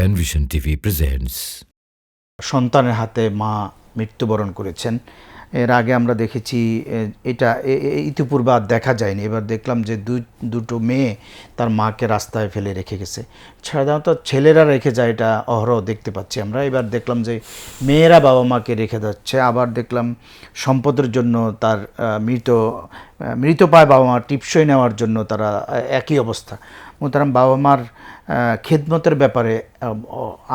Penvision TV presents. সন্তানের হাতে মা মৃত্যুবরণ করেছেন। এর আগে আমরা দেখেছি এটা ইতিপূর্বে আর দেখা যায়নি। এবার দেখলাম যে দুই দুটো মেয়ে তার মাকে রাস্তায় ফেলে রেখে গেছে। সাধারণত ছেলেরা রেখে যায় এটা অহরহ দেখতে পাচ্ছি আমরা। এবার দেখলাম যে মেয়েরা বাবা মাকে রেখে যাচ্ছে। আবার দেখলাম সম্পদের জন্য তার মৃত মৃত পায় বাবা মা, টিপসই নেওয়ার জন্য তারা একই অবস্থা। মোতারাম বাবা মার খেদমতের ব্যাপারে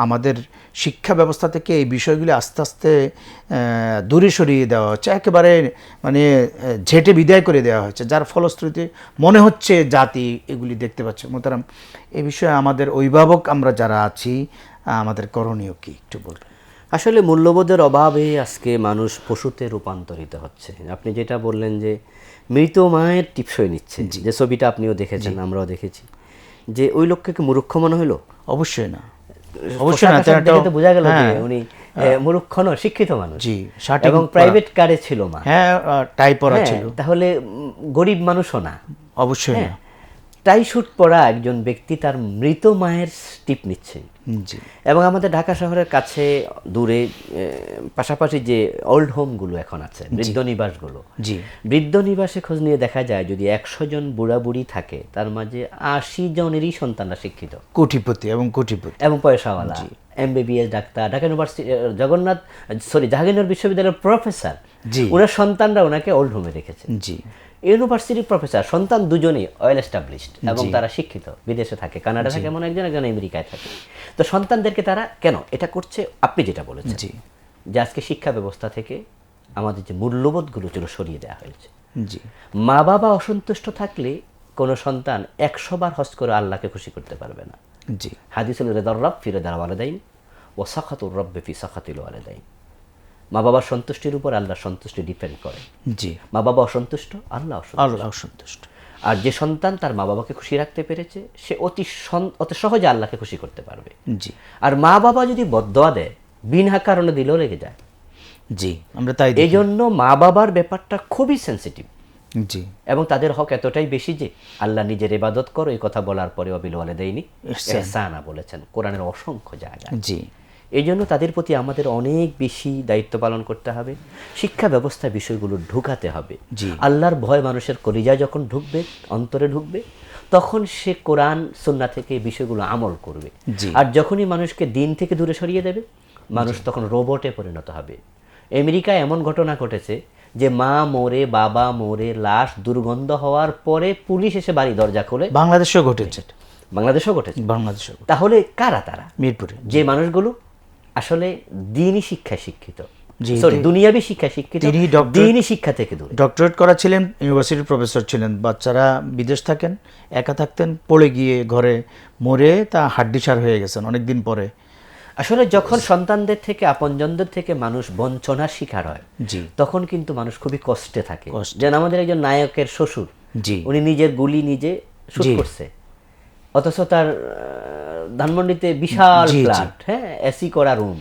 আমাদের শিক্ষা ব্যবস্থা থেকে এই বিষয়গুলি আস্তে আস্তে দূরে সরিয়ে দেওয়া হচ্ছে। একেবারে মানে ঝেঁটে বিদায় করে দেওয়া হচ্ছে, যার ফলশ্রুতি মনে হচ্ছে জাতি এগুলি দেখতে পাচ্ছে। মোতারাম এ বিষয়ে আমাদের অভিভাবক আমরা যারা আছি, আমাদের করণীয় কি? একটু বলবেন। আসলে মূল্যবোধের অভাবে আজকে মানুষ পশুতে রূপান্তরিত হচ্ছে। আপনি যেটা বললেন যে মৃত মায়ের টিপসই নিচ্ছে যে ছবিটা আপনিও দেখেছেন আমরাও দেখেছি। যে ওই লোককে কি মূর্খ মনে হলো অবশ্যই না। অবশ্যই না তো বোঝা গেল যে হ্যাঁ, উনি মূর্খ নয় শিক্ষিত মানুষ। জি, এবং প্রাইভেট কারে ছিল মা। হ্যাঁ টাই পরা হ্যাঁ, ছিল। তাহলে গরিব মানুষও না। অবশ্যই হ্যাঁ না টাই শুট পরা একজন ব্যক্তি তার মৃত মায়ের টিপ নিচ্ছে। এবং আমাদের ঢাকা শহরের কাছে দূরে পাশাপাশি যে ওল্ড হোমগুলো এখন আছে বৃদ্ধ নিবাসগুলো জি। বৃদ্ধ নিবাসে খোঁজ নিয়ে দেখা যায় যদি একশো জন বুড়া বুড়ি থাকে তার মাঝে আশি জনেরই সন্তানরা শিক্ষিত। কোটিপতি এবং কোটিপতি। এবং পয়সাওয়ালা MBBS doctor Dhaka university Jagannath sorry Jahangirnagar বিশ্ববিদ্যালয়ের প্রফেসর জি। ওনার সন্তানরা ওনাকে ওল্ড হোমে রেখেছে। জি। ইউনিভার্সিটির প্রফেসর সন্তান দুজনেই অয়েল এস্টাবলিশড এবং তারা শিক্ষিত বিদেশে থাকে কানাডা থাকে এমন একজন একজন আমেরিকায় থাকে। তো সন্তানদেরকে তারা কেন? এটা করছে আপনি যেটা বলেছেন। জি। যে আজকে শিক্ষা ব্যবস্থা থেকে আমাদের যে মূল্যবোধগুলো ছিল সরিয়ে দেওয়া হয়েছে। জি। মা বাবা অসন্তুষ্ট থাকলে কোনো সন্তান একশো বার হজ করে আল্লাহকে খুশি করতে পারবে না। জি। হাদিসুল রেদার রব ফিরে দাঁড়া ওয়ালেদাইন ও সাখাতুর রব্বে ফি সাখাতিল ওয়ালেদাইন। মা বাবার সন্তুষ্টির উপর আল্লাহ সন্তুষ্টি ডিপেন্ড করে। জি। মা বাবা অসন্তুষ্ট আল্লাহ অসন্তুষ্ট। আল্লাহ সন্তুষ্ট আর যে সন্তান তার মা বাবাকে খুশি রাখতে পেরেছে সে অতি অতি সহজে আল্লাহকে খুশি করতে পারবে। জি। আর মা বাবা যদি বদয়া দেয় বিনা কারণে দিলেও লেগে যায়। জি আমরা তাই এই জন্য মা বাবার ব্যাপারটা খুবই সেন্সিটিভ জি। এবং তাদের হক এতটাই বেশি যে আল্লাহ নিজের ইবাদত করো এই কথা বলার পরে অবিল ওয়ালে দেয়নি। এহসানা বলেছেন কোরআনের অসংখ্য জায়গা। জি। এই জন্য তাদের প্রতি আমাদের অনেক বেশি দায়িত্ব পালন করতে হবে। শিক্ষা ব্যবস্থা বিষয়গুলো ঢুকাতে হবে। জি। আল্লাহর ভয় মানুষের কলিজায় যখন ঢুকবে অন্তরে ঢুকবে তখন সে কোরআন সন্না থেকে বিষয়গুলো আমল করবে। আর যখনই মানুষকে দিন থেকে দূরে সরিয়ে দেবে মানুষ তখন রোবটে পরিণত হবে। আমেরিকায় এমন ঘটনা ঘটেছে যে মা মোরে বাবা মোরে লাশ দুর্গন্ধ হওয়ার পরে পুলিশ এসে বাড়ি দরজা খোলে। বাংলাদেশেও ঘটেছে। বাংলাদেশেও ঘটেছে। বাংলাদেশেও তাহলে কারা তারা? মিরপুরে। যে মানুষগুলো আসলে দিনই শিক্ষায় শিক্ষিত। সরি দুনিয়াবি শিক্ষায় শিক্ষিত তিনি শিক্ষা থেকে দূরে। ডক্টরেট করা ছিলেন ইউনিভার্সিটির প্রফেসর ছিলেন বাচ্চারা বিদেশ থাকেন একা থাকতেন পড়ে গিয়ে ঘরে মরে তা হাড্ডিসার হয়ে গেছেন অনেকদিন পরে। আসলে যখন সন্তানদের থেকে আপনজনদের থেকে মানুষ বঞ্চনার শিকার হয় জি। তখন কিন্তু মানুষ খুবই কষ্টে থাকে। যেন আমাদের একজন নায়কের শ্বশুর জি। উনি নিজের গুলি নিজে শুট করছে। অথচ তার ধানমন্ডিতে বিশাল। ফ্ল্যাট হ্যাঁ এসি করা রুম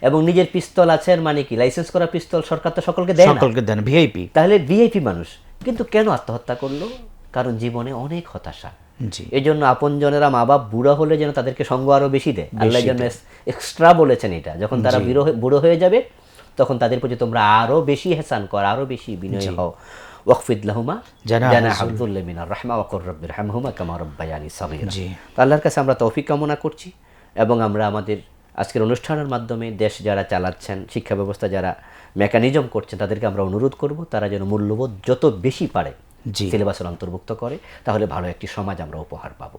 এবং নিজের পিস্তল আছে মানে কি? লাইসেন্স করা পিস্তল সরকার তো সকলকে দেয় সকলকে দেন ভিআইপি তাহলে ভিআইপি মানুষ কিন্তু কেন আত্মহত্যা করল? কারণ জীবনে অনেক হতাশা। এই জন্য আপনজনেরা মা বাপ বুড়ো হলে যেন তাদেরকে সঙ্গ আরও বেশি দেয়। আল্লাহ যেন এক্সট্রা বলেছেন এটা। যখন তারা বুড়ো হয়ে- বুড়ো হয়ে যাবে তখন তাদের প্রতি তোমরা আরও বেশি হেসান কর আরও বেশি বিনয় হও। ওয়াকফিদ লাহুমা জানা আব্দুল্লাহ মিনার রহমা রব্বির হামহুমা কামা রব্বায়ানি সামির আল্লাহর কাছে আমরা তৌফিক কামনা করছি এবং আমরা আমাদের আজকের অনুষ্ঠানের মাধ্যমে দেশ যারা চালাচ্ছেন শিক্ষা ব্যবস্থা যারা মেকানিজম করছেন তাদেরকে আমরা অনুরোধ করব তারা যেন মূল্যবোধ যত বেশি পারে। সিলেবাসের অন্তর্ভুক্ত করে তাহলে ভালো একটি সমাজ আমরা উপহার পাবো।